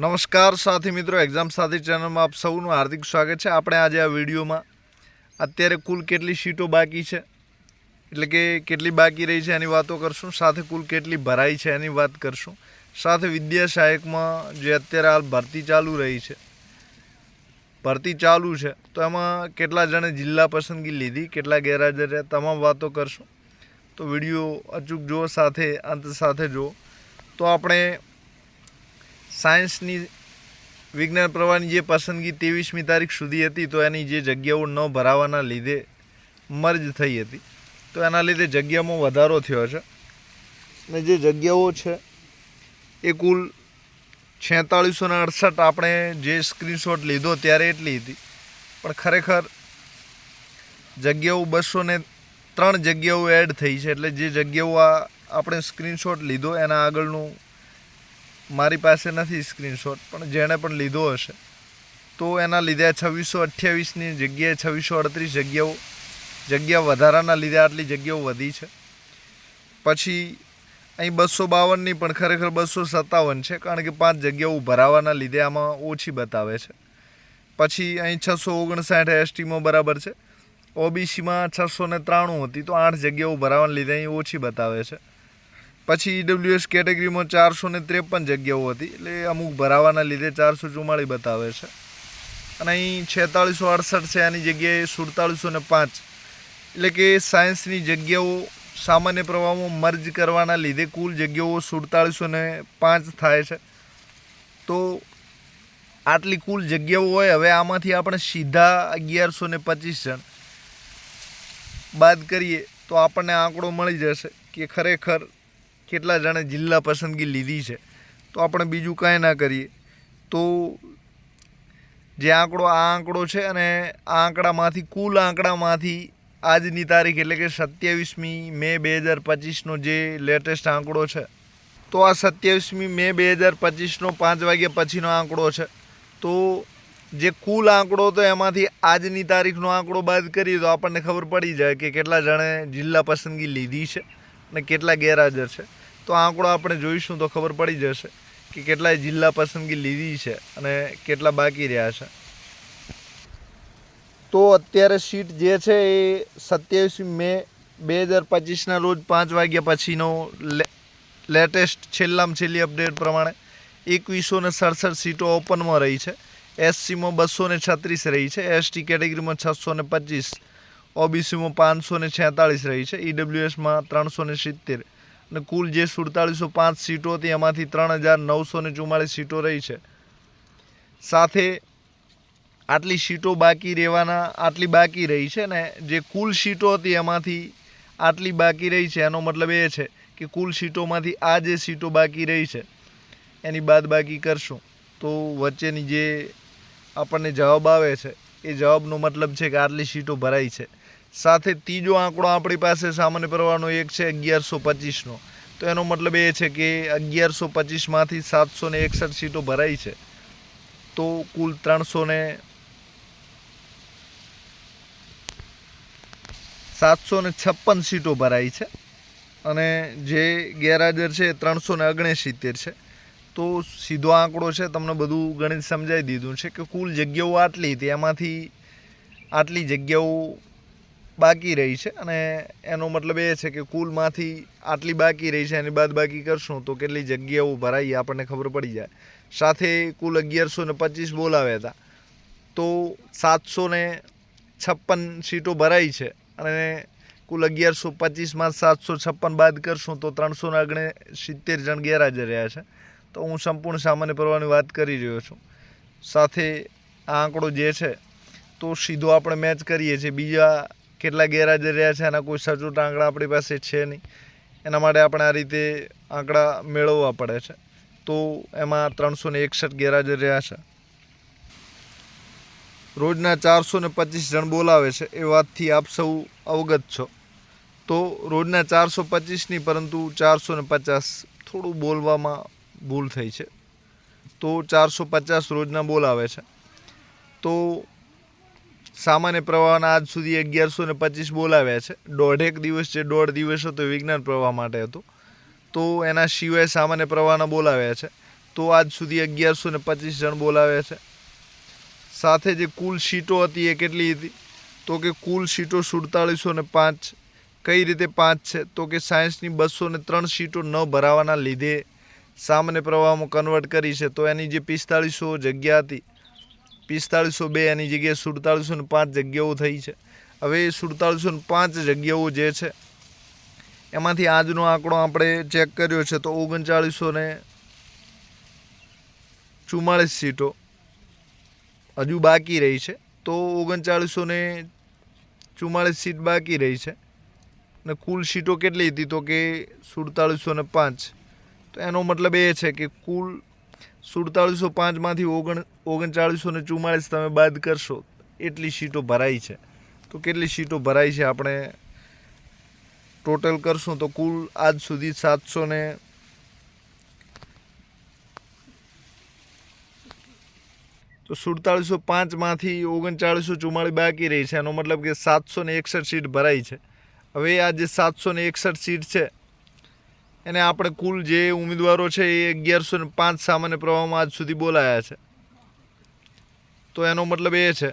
નમસ્કાર સાથી મિત્રો એક્ઝામ સાથી ચેનલમાં આપ સૌનું હાર્દિક સ્વાગત છે. આપણે આજે આ વિડીયોમાં અત્યારે કુલ કેટલી સીટો બાકી છે? એટલે કે કેટલી બાકી રહી છે એની વાતો કરશું. સાથે કુલ કેટલી ભરાઈ છે એની વાત કરશું. સાથે વિદ્યા સહાયકમાં જે અત્યારે હાલ ભરતી ચાલુ રહી છે, ભરતી ચાલુ છે, તો એમાં કેટલા જણે જિલ્લા પસંદગી લીધી, કેટલા ગેરહાજર રહ્યા, તમામ વાતો કરશું. તો વીડિયો અચૂક જુઓ, સાથે અંત સાથે જુઓ. તો આપણે સાયન્સની વિજ્ઞાન પ્રવાહની જે પસંદગી ત્રેવીસમી તારીખ સુધી હતી, તો એની જે જગ્યાઓ ન ભરાવાના લીધે મર્જ થઈ હતી. તો એના લીધે જગ્યામાં વધારો થયો છે. અને જે જગ્યાઓ છે, એ કુલ છેતાળીસો ને અડસઠ આપણે જે સ્ક્રીનશોટ લીધો ત્યારે એટલી હતી. પણ ખરેખર જગ્યાઓ બસો ને ત્રણ જગ્યાઓ એડ થઈ છે, એટલે જે જગ્યાઓ આ આપણે સ્ક્રીનશોટ લીધો, એના આગળનું મારી પાસે નથી સ્ક્રીનશોટ પણ જેણે પણ લીધો હશે. તો એના લીધે છવ્વીસો અઠ્યાવીસની જગ્યાએ છવ્વીસો અડત્રીસ જગ્યાઓ, જગ્યા વધારાના લીધે આટલી જગ્યાઓ વધી છે. પછી અહીં બસો બાવનની પણ ખરેખર બસો સત્તાવન છે, કારણ કે પાંચ જગ્યાઓ ભરાવાના લીધે આમાં ઓછી બતાવે છે. પછી અહીં છસો ઓગણસાઠ એસટીમાં બરાબર છે. ઓબીસીમાં છસો ને ત્રાણું હતી, તો આઠ જગ્યાઓ ભરાવાના લીધે અહીં ઓછી બતાવે છે. પછી ઈડબ્લ્યુએસ કેટેગરીમાં ચારસો ને ત્રેપન જગ્યાઓ હતી, એટલે અમુક ભરાવાના લીધે ચારસો ચુમ્માળી બતાવે છે. અને અહીં છેતાળીસો અડસઠ છે, આની જગ્યાએ સુડતાળીસો ને પાંચ. એટલે કે સાયન્સની જગ્યાઓ સામાન્ય પ્રવાહમાં મર્જ કરવાના લીધે કુલ જગ્યાઓ સુડતાળીસો ને પાંચ થાય છે. તો આટલી કુલ જગ્યાઓ હોય, હવે આમાંથી આપણે સીધા અગિયારસો ને પચીસ જણ. બાદ કરીએ તો આપણને આંકડો મળી જશે કે ખરેખર કેટલા જણે જિલ્લા પસંદગી લીધી છે. તો આપણે બીજું કાંઈ ના કરીએ. તો જે આંકડો આ આંકડો છે અને આ આંકડામાંથી કુલ આંકડામાંથી આજની તારીખ એટલે કે સત્યાવીસમી મે બે હજાર પચીસનો જે લેટેસ્ટ આંકડો છે. તો આ સત્યાવીસમી મે બે હજાર પચીસનો પાંચ વાગ્યા પછીનો આંકડો છે. તો જે કુલ આંકડો તો એમાંથી આજની તારીખનો આંકડો બાદ કરીએ તો આપણને ખબર પડી જાય કે કેટલા જણે જિલ્લા પસંદગી લીધી છે અને કેટલા ગેરહાજર છે. તો આંકડો આપણે જોઈશું તો ખબર પડી જશે કે કેટલાય જિલ્લા પસંદગી લીધી છે અને કેટલા બાકી રહ્યા છે. તો અત્યારે સીટ જે છે એ સત્યાવીસ મે બે હજાર પચીસના રોજ પાંચ વાગ્યા પછીનો લેટેસ્ટ છેલ્લામાં છેલ્લી અપડેટ પ્રમાણે એકવીસો ને સડસઠ સીટો ઓપનમાં રહી છે. એસસીમાં બસો ને છત્રીસ રહી છે. એસટી કેટેગરીમાં છસો ને પચીસ, ઓબીસીમાં પાંચસો ને છેતાળીસ રહી છે. ઈડબ્લ્યુએસમાં ત્રણસો ને સિત્તેર અને કુલ જે સુડતાળીસો પાંચ સીટો હતી, એમાંથી ત્રણ હજાર નવસો ને ચુમ્માળીસ સીટો રહી છે. સાથે આટલી સીટો બાકી રહેવાના, આટલી બાકી રહી છે ને, જે કુલ સીટો હતી એમાંથી આટલી બાકી રહી છે, એનો મતલબ એ છે કે કુલ સીટોમાંથી આ જે સીટો બાકી રહી છે, એની બાદ બાકી કરશું. તો વચ્ચેની જે આપણને જવાબ આવે છે, એ જવાબનો મતલબ છે કે આટલી સીટો ભરાઈ છે. સાથે ત્રીજો આંકડો આપણી પાસે સામાન્ય પ્રવાહનો એક છે અગિયારસો પચીસનો. તો એનો મતલબ એ છે કે અગિયારસો પચીસમાંથી સાતસો ને એકસઠ સીટો ભરાઈ છે. તો કુલ ત્રણસો ને સાતસો ને છપ્પન સીટો ભરાઈ છે. અને જે ગેરહાજર છે એ ત્રણસો ને ઓગણસિત્તેર છે. તો સીધો આંકડો છે, તમને બધું ગણિત સમજાવી દીધું છે કે કુલ જગ્યાઓ આટલી હતી, એમાંથી આટલી જગ્યાઓ બાકી રહી છે અને એનો મતલબ એ છે કે કુલમાંથી આટલી બાકી રહી છે, એની બાદ બાકી કરશું તો કેટલી જગ્યાઓ ભરાઈ આપણને ખબર પડી જાય. સાથે કુલ અગિયારસો ને પચીસ બોલાવ્યા હતા. તો સાતસો ને છપ્પન સીટો ભરાઈ છે અને કુલ અગિયારસો પચીસમાં સાતસો છપ્પન બાદ કરશું તો ત્રણસો ને સિત્તેર જણ ગેરહાજર રહ્યા છે. તો હું સંપૂર્ણ સામાન્ય પ્રવાહની વાત કરી રહ્યો છું. સાથે આ આંકડો જે છે તો સીધો આપણે મેચ કરીએ છીએ. બીજા કેટલા ગેરહાજર રહ્યા છે એના કોઈ સચોટ આંકડા આપણી પાસે છે નહીં. એના માટે આપણે આ રીતે આંકડા મેળવવા પડે છે. તો એમાં ત્રણસો ને એકસઠ ગેરહાજર રહ્યા છે. રોજના ચારસો ને પચીસ જણ બોલાવે છે, એ વાતથી આપ સૌ અવગત છો. તો રોજના ચારસો પચીસની પરંતુ ચારસો ને પચાસ થોડું બોલવામાં ભૂલ થઈ છે. તો ચારસો પચાસ રોજના બોલાવે છે. તો સામાન્ય પ્રવાહના આજ સુધી અગિયારસો ને પચીસ બોલાવ્યા છે. દોઢેક દિવસ જે દોઢ દિવસ હતો વિજ્ઞાન પ્રવાહ માટે હતો. તો એના સિવાય સામાન્ય પ્રવાહના બોલાવ્યા છે. તો આજ સુધી અગિયારસો ને પચીસ જણ બોલાવ્યા છે. સાથે જે કુલ સીટો હતી એ કેટલી હતી? તો કે કુલ સીટો સુડતાળીસો ને પાંચ. કઈ રીતે પાંચ છે? તો કે સાયન્સની બસો ને ત્રણ સીટો ન ભરાવાના લીધે સામાન્ય પ્રવાહમાં કન્વર્ટ કરી છે. તો એની જે પિસ્તાળીસો જગ્યા હતી પિસ્તાળીસો બે એની જગ્યાએ સુડતાળીસો ને પાંચ જગ્યાઓ થઈ છે. હવે એ સુડતાળીસો ને પાંચ જગ્યાઓ જે છે, એમાંથી આજનો આંકડો આપણે ચેક કર્યો છે તો ઓગણચાળીસો ને ચુમ્માળીસ સીટો હજુ બાકી રહી છે. તો ઓગણચાળીસો ને ચુમ્માળીસ સીટ બાકી રહી છે. અને કુલ સીટો કેટલી હતી તો કે સુડતાળીસો ને પાંચ. તો એનો મતલબ એ છે કે કુલ સુડતાળીસો પાંચમાંથી ઓગણ ઓગણચાળીસો ને ચુમ્માળીસ તમે બાદ કરશો, એટલી સીટો ભરાઈ છે. તો કેટલી સીટો ભરાઈ છે આપણે ટોટલ કરશું તો કુલ આજ સુધી સાતસો ને તો સુડતાળીસો પાંચમાંથી ઓગણચાળીસો ચુમ્માળીસ બાકી રહી છે, એનો મતલબ કે સાતસો એકસઠ સીટ ભરાઈ છે. હવે આ જે સાતસો એકસઠ સીટ છે એને આપણે કુલ જે ઉમેદવારો છે એ અગિયારસો ને પાંચ સામાન્ય પ્રવાહમાં આજ સુધી બોલાયા છે. તો એનો મતલબ એ છે,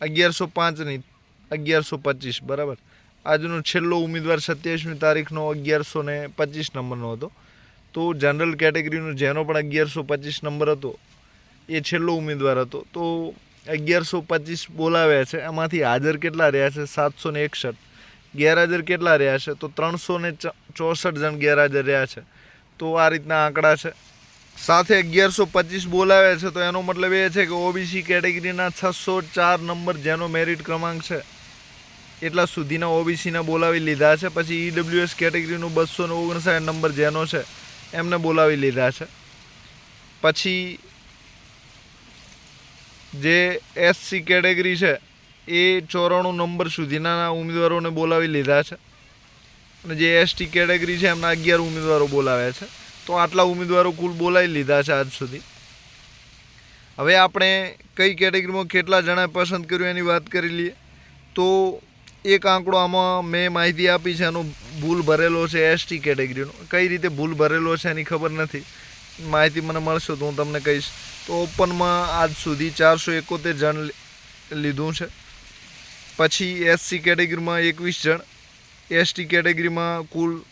અગિયારસો પાંચની અગિયારસો પચીસ, બરાબર? આજનો છેલ્લો ઉમેદવાર સત્યાવીસમી તારીખનો અગિયારસો ને પચીસ નંબરનો હતો. તો જનરલ કેટેગરીનો જેનો પણ અગિયારસો પચીસ નંબર હતો, એ છેલ્લો ઉમેદવાર હતો. તો અગિયારસો પચીસ બોલાવ્યા છે. એમાંથી હાજર કેટલા રહ્યા છે? સાતસો ને એકસઠ. ગેરહાજર કેટલા રહ્યા છે? તો ત્રણસો ને ચોસઠ જણ ગેરહાજર રહ્યા છે. તો આ રીતના આંકડા છે. સાથે અગિયારસો પચીસ બોલાવે છે, તો એનો મતલબ એ છે કે ઓબીસી કેટેગરીના છસો ચાર નંબર જેનો મેરિટ ક્રમાંક છે, એટલા સુધીના ઓબીસીના બોલાવી લીધા છે. પછી ઈડબ્લ્યુએસ કેટેગરીનું બસો ને ઓગણસાઠ નંબર જેનો છે, એમને બોલાવી લીધા છે. પછી જે એસસી કેટેગરી છે એ ચોરાણું નંબર સુધીના ઉમેદવારોને બોલાવી લીધા છે. અને જે એસટી કેટેગરી છે એમના અગિયાર ઉમેદવારો બોલાવ્યા છે. તો આટલા ઉમેદવારો કુલ બોલાવી લીધા છે આજ સુધી. હવે આપણે કઈ કેટેગરીમાં કેટલા જણાએ પસંદ કર્યું એની વાત કરી લઈએ. તો એક આંકડો આમાં મેં માહિતી આપી છે, એનો ભૂલ ભરેલો છે એસટી કેટેગરીનો. કઈ રીતે ભૂલ ભરેલો છે એની ખબર નથી. માહિતી મને મળશે તો હું તમને કહીશ. તો ઓપનમાં આજ સુધી ચારસો એકોતેર જણ લીધું છે. પછી એસસી કેટેગરીમાં એકવીસ જણ. એસટી કેટેગરીમાં કુલ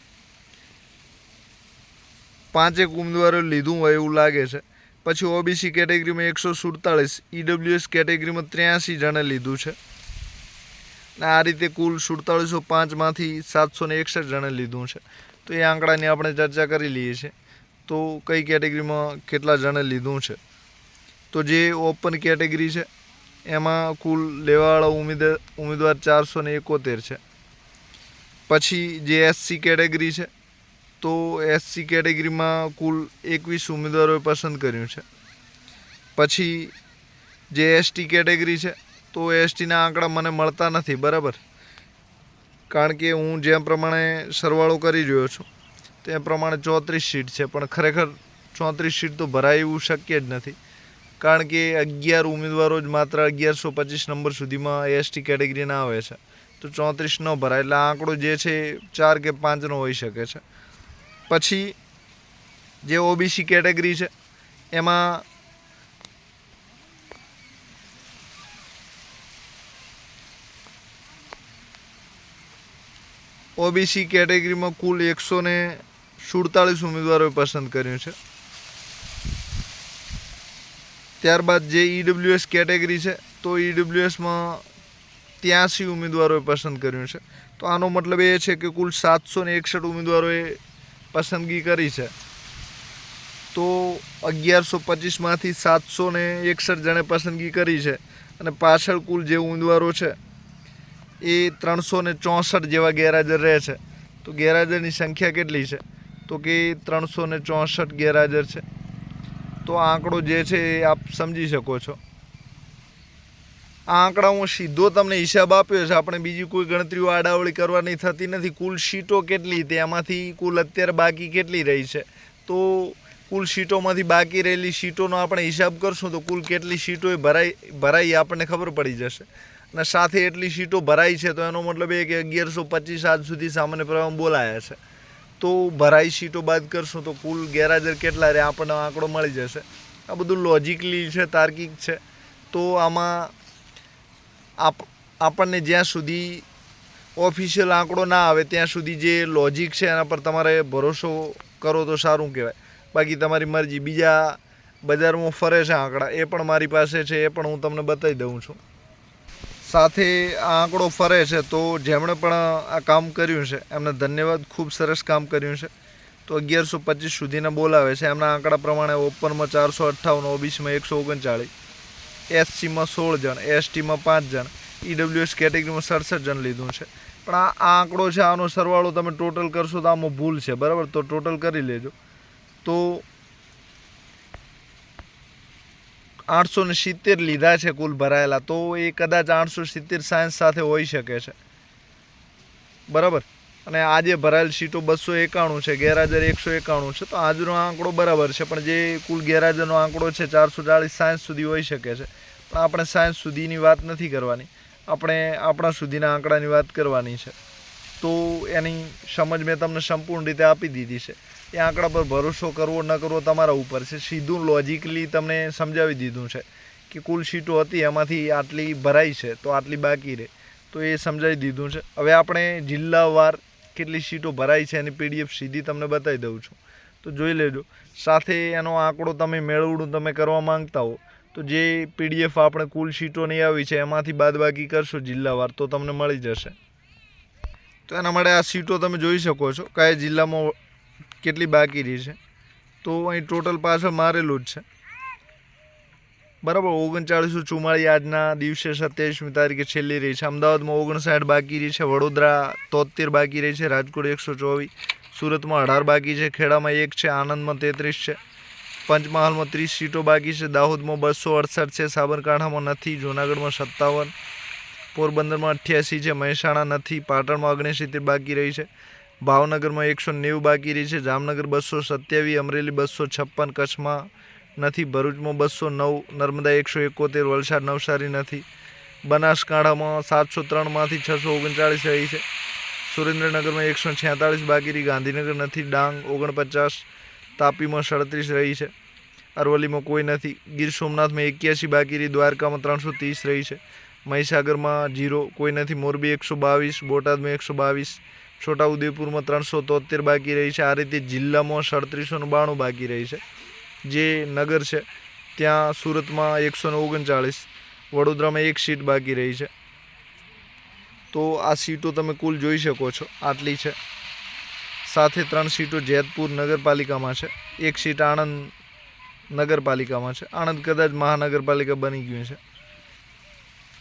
પાંચેક ઉમેદવારો લીધું હોય એવું લાગે છે. પછી ઓબીસી કેટેગરીમાં એકસો સુડતાળીસ ઈડબ્લ્યુએસ કેટેગરીમાં ત્ર્યાસી જણે લીધું છે. અને આ રીતે કુલ સુડતાળીસો પાંચમાંથી સાતસો ને એકસઠ જણે લીધું છે. તો એ આંકડાની આપણે ચર્ચા કરી લઈએ છીએ. તો કઈ કેટેગરીમાં કેટલા જણે લીધું છે? તો જે ઓપન કેટેગરી છે એમાં કુલ લેવાવાળા ઉમેદવાર ઉમેદવાર ચારસો ને એકોતેર છે. પછી જે એસસી કેટેગરી છે, તો એસસી કેટેગરીમાં કુલ એકવીસ ઉમેદવારોએ પસંદ કર્યું છે. પછી જે એસટી કેટેગરી છે, તો એસટીના આંકડા મને મળતા નથી, બરાબર? કારણ કે હું જેમ પ્રમાણે સરવાળો કરી રહ્યો છું તે પ્રમાણે ચોત્રીસ સીટ છે, પણ ખરેખર ચોત્રીસ સીટ તો ભરાય એવું શક્ય જ નથી. કારણ કે અગિયાર ઉમેદવારો જ માત્ર અગિયારસો પચીસ નંબર સુધીમાં એસટી કેટેગરીના આવે છે. તો ચોત્રીસ ન ભરાય એટલે આંકડો જે છે ચાર કે પાંચનો હોઈ શકે છે. પછી જે ઓબીસી કેટેગરી છે, એમાં ઓબીસી કેટેગરીમાં કુલ એકસો ને સુડતાલીસ ઉમેદવારોએ પસંદ કર્યું છે. ત્યારબાદ જે ઈડબ્લ્યુએસ કેટેગરી છે, તો ઈડબ્લ્યુએસમાં ત્યાંસી ઉમેદવારોએ પસંદ કર્યું છે. તો આનો મતલબ એ છે કે કુલ સાતસો ને એકસઠ ઉમેદવારોએ પસંદગી કરી છે. તો અગિયારસો પચીસમાંથી સાતસો ને એકસઠ જણે પસંદગી કરી છે અને પાછળ કુલ જે ઉમેદવારો છે, એ ત્રણસો ને ચોસઠ જેવા ગેરહાજર રહે છે. તો ગેરહાજરની સંખ્યા કેટલી છે? તો કે ત્રણસો ને ચોસઠ ગેરહાજર છે. તો આ આંકડો જે છે એ આપ સમજી શકો છો. આ આંકડા હું સીધો તમને હિસાબ આપ્યો છે, આપણે બીજી કોઈ ગણતરીઓ આડાવળી કરવાની થતી નથી. કુલ સીટો કેટલી તેમાંથી કુલ અત્યારે બાકી કેટલી રહી છે? તો કુલ સીટોમાંથી બાકી રહેલી સીટોનો આપણે હિસાબ કરશું તો કુલ કેટલી સીટો એ ભરાઈ ભરાઈ આપણને ખબર પડી જશે. અને સાથે એટલી સીટો ભરાઈ છે તો એનો મતલબ એ કે અગિયારસો પચીસ આજ સુધી સામાન્ય પ્રવાહમાં બોલાયા છે. તો ભરાઈ સીટો બાદ કરશું તો કુલ ગેરહાજર કેટલા રહે? આપણને આંકડો મળી જશે. આ બધું લોજિકલી છે, તાર્કિક છે. તો આમાં આપ, આપણને જ્યાં સુધી ઓફિશિયલ આંકડો ના આવે, ત્યાં સુધી જે લોજિક છે, એના પર તમારે ભરોસો કરો તો સારું કહેવાય. બાકી તમારી મરજી. બીજા બજારમાં ફરે છે આંકડા. એ પણ મારી પાસે છે, એ પણ હું તમને બતાવી દઉં છું. સાથે આ આંકડો ફરે છે, તો જેમણે પણ આ કામ કર્યું છે, એમને ધન્યવાદ. ખૂબ સરસ કામ કર્યું છે. તો અગિયારસો પચીસ સુધીના બોલાવે છે. એમના આંકડા પ્રમાણે ઓપનમાં ચારસો અઠ્ઠાવન, ઓબીસીમાં એકસો ઓગણચાળીસ, એસસીમાં સોળ જણ, એસટીમાં પાંચ જણ, ઈડબ્લ્યુએસ કેટેગરીમાં સડસઠ જણ લીધું છે. પણ આ આ આંકડો છે, આનો સરવાળો તમે ટોટલ કરશો તો આમાં ભૂલ છે, બરાબર? તો ટોટલ કરી લેજો. તો આઠસો ને સિત્તેર લીધા છે કુલ ભરાયેલા, તો એ કદાચ આઠસો સિત્તેર સાયન્સ સાથે હોઈ શકે છે. બરાબર? અને આજે ભરાયેલ સીટો બસો એકાણું છે, ગેરહાજર એકસો એકાણું છે, તો આજનો આંકડો બરાબર છે, પણ જે કુલ ગેરહાજરનો આંકડો છે, ચારસો ચાળીસ સાયન્સ સુધી હોઈ શકે છે. પણ આપણે સાયન્સ સુધીની વાત નથી કરવાની. આપણે આપણા સુધીના આંકડાની વાત કરવાની છે. તો એની સમજ મેં તમને સંપૂર્ણ રીતે આપી દીધી છે. એ આંકડા પર ભરોસો કરવો ન કરવો તમારા ઉપર છે. સીધું લોજિકલી તમને સમજાવી દીધું છે કે કુલ સીટો હતી, એમાંથી આટલી ભરાઈ છે, તો આટલી બાકી રહે. તો એ સમજાવી દીધું છે. હવે આપણે જિલ્લાવાર કેટલી સીટો ભરાઈ છે એની પીડીએફ સીધી તમને બતાવી દઉં છું. તો જોઈ લેજો. સાથે એનો આંકડો તમે મેળવડું, તમે કરવા માંગતા હો, તો જે પીડીએફ આપણે કુલ સીટોની આવી છે, એમાંથી બાદબાકી કરશો જિલ્લાવાર તો તમને મળી જશે. તો એના માટે આ સીટો તમે જોઈ શકો છો. કયા જિલ્લામાં કેટલી બાકી રહી છે? તો અહીં ટોટલ પાછળ મારેલું જ છે. બરાબર ઓગણચાળીસો ચુમ્માળી આજના દિવસે સત્યાવીસમી તારીખે છેલ્લી રહી છે. અમદાવાદમાં ઓગણસાઠ બાકી રહી છે, વડોદરા તોતેર બાકી રહી છે, રાજકોટ એકસો ચોવીસ, સુરતમાં અઢાર બાકી છે, ખેડામાં એક છે, આણંદમાં તેત્રીસ છે, પંચમહાલમાં ત્રીસ સીટો બાકી છે, દાહોદમાં બસો અડસઠ છે, સાબરકાંઠામાં નથી, જૂનાગઢમાં સત્તાવન, પોરબંદરમાં અઠ્યાસી છે, મહેસાણા નથી, પાટણમાં ઓગણસિત્તેર બાકી રહી છે. ભાવનગરમાં એકસો નેવું બાકી રહી છે. જામનગર બસો સત્યાવીસ અમરેલી બસો છપ્પન, કચ્છમાં નથી. ભરૂચમાં બસો નવ, નર્મદા એકસો એકોતેર, વલસાડ નવસારી નથી. બનાસકાંઠામાં સાતસો ત્રણમાંથી છસો ઓગણચાળીસ રહી છે. સુરેન્દ્રનગરમાં એકસો છેતાળીસ બાકી રહી. ગાંધીનગર નથી. ડાંગ ઓગણપચાસ, તાપીમાં સડત્રીસ રહી છે. અરવલ્લીમાં કોઈ નથી. ગીર સોમનાથમાં એક્યાસી બાકી રહી. દ્વારકામાં ત્રણસો ત્રીસ રહી છે. મહીસાગરમાં જીરો, કોઈ નથી. મોરબી એકસો બાવીસ, બોટાદમાં એકસો બાવીસ, છોટાઉદેપુરમાં ત્રણસો તોતેર બાકી રહી છે. આ રીતે જિલ્લામાં સડત્રીસો બાણું બાકી રહી છે. જે નગર છે, ત્યાં સુરતમાં એકસો ઓગણચાળીસ, વડોદરામાં એક સીટ બાકી રહી છે. તો આ સીટો તમે કુલ જોઈ શકો છો. આટલી છે. સાથે ત્રણ સીટો જેતપુર નગરપાલિકામાં છે. એક સીટ આણંદ નગરપાલિકામાં છે. આણંદ કદાચ મહાનગરપાલિકા બની ગયું છે.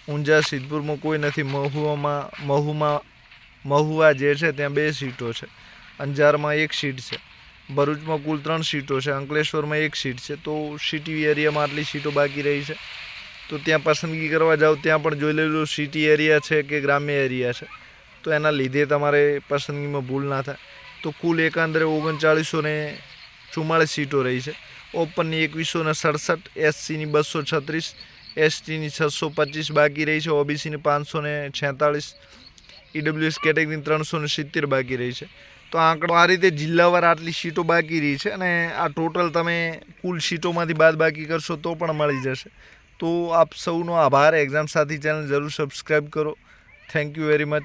ઊંઝા સિદ્ધપુરમાં કોઈ નથી. મહુવામાં, મહુમાં, મહુવા જે છે ત્યાં બે સીટો છે. અંજારમાં એક સીટ છે. ભરૂચમાં કુલ ત્રણ સીટો છે. અંકલેશ્વરમાં એક સીટ છે. તો સિટી એરિયામાં આટલી સીટો બાકી રહી છે. તો ત્યાં પસંદગી કરવા જાઓ ત્યાં પણ જોઈ લેજો. સિટી એરિયા છે કે ગ્રામ્ય એરિયા છે? તો એના લીધે તમારે પસંદગીમાં ભૂલ ના થાય. તો કુલ એકાંદરે ઓગણચાળીસો ને ચુમ્માળીસ સીટો રહી છે. ઓપનની એકવીસો ને સડસઠ, એસસીની બસો છત્રીસ એસટીની છસો પચીસ બાકી રહી છે, ઓબીસીની પાંચસો ને છેતાળીસ, ઈડબ્લ્યુએસ કેટેગરીની ત્રણસો ને સિત્તેર બાકી રહી છે. તો આંકડો આ રીતે જિલ્લાવાર આટલી સીટો બાકી રહી છે અને આ ટોટલ તમે કુલ સીટોમાંથી બાદ બાકી કરશો તો પણ મળી જશે. તો આપ સૌનો આભાર. એક્ઝામ સાથી ચેનલ જરૂર સબસ્ક્રાઈબ કરો. Thank you very much